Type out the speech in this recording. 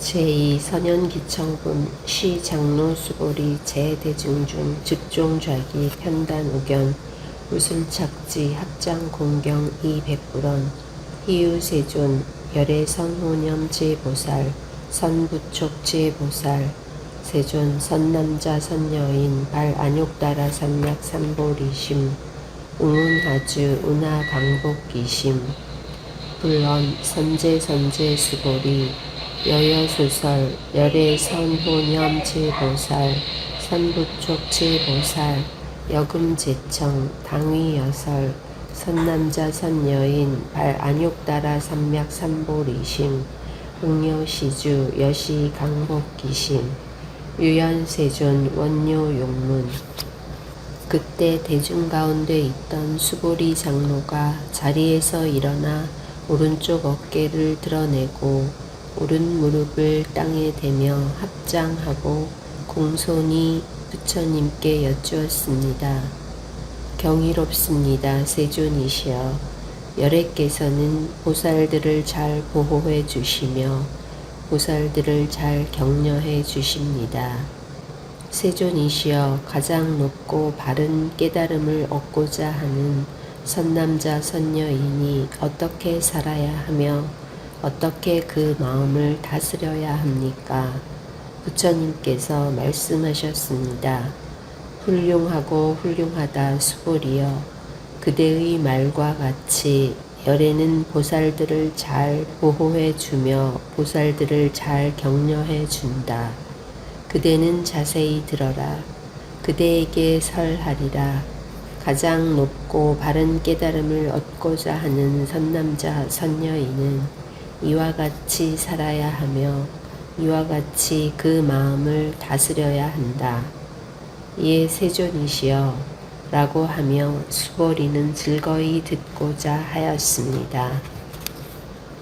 제2선현기청군 시장로 수보리 재대중중 즉종좌기 편단 우견 우술착지 합장 공경 이백불원 희유세존 열애선호념 제보살 선부촉 제보살 세존 선남자 선여인 발안욕따라 삼약 삼보리심 웅운하주 운하강복기심. 불런 선제 선제 수보리 여여소설 열애 선호념 제보살 선부촉 제보살 여금제청 당위여설 선남자 선여인 발안욕따라 삼약 삼보리심 응여시주 여시 강복기심 유연세존 원료용문. 그때 대중 가운데 있던 수보리 장로가 자리에서 일어나 오른쪽 어깨를 드러내고 오른 무릎을 땅에 대며 합장하고 공손히 부처님께 여쭈었습니다. 경이롭습니다. 세존이시여. 열애께서는 보살들을 잘 보호해 주시며 보살들을 잘 격려해 주십니다. 세존이시여 가장 높고 바른 깨달음을 얻고자 하는 선남자 선녀인이 어떻게 살아야 하며 어떻게 그 마음을 다스려야 합니까? 부처님께서 말씀하셨습니다. 훌륭하고 훌륭하다 수보리여 그대의 말과 같이 열애는 보살들을 잘 보호해 주며 보살들을 잘 격려해 준다. 그대는 자세히 들어라. 그대에게 설하리라. 가장 높고 바른 깨달음을 얻고자 하는 선남자 선녀인은 이와 같이 살아야 하며 이와 같이 그 마음을 다스려야 한다. 예 세존이시여 라고 하며 수보리는 즐거이 듣고자 하였습니다.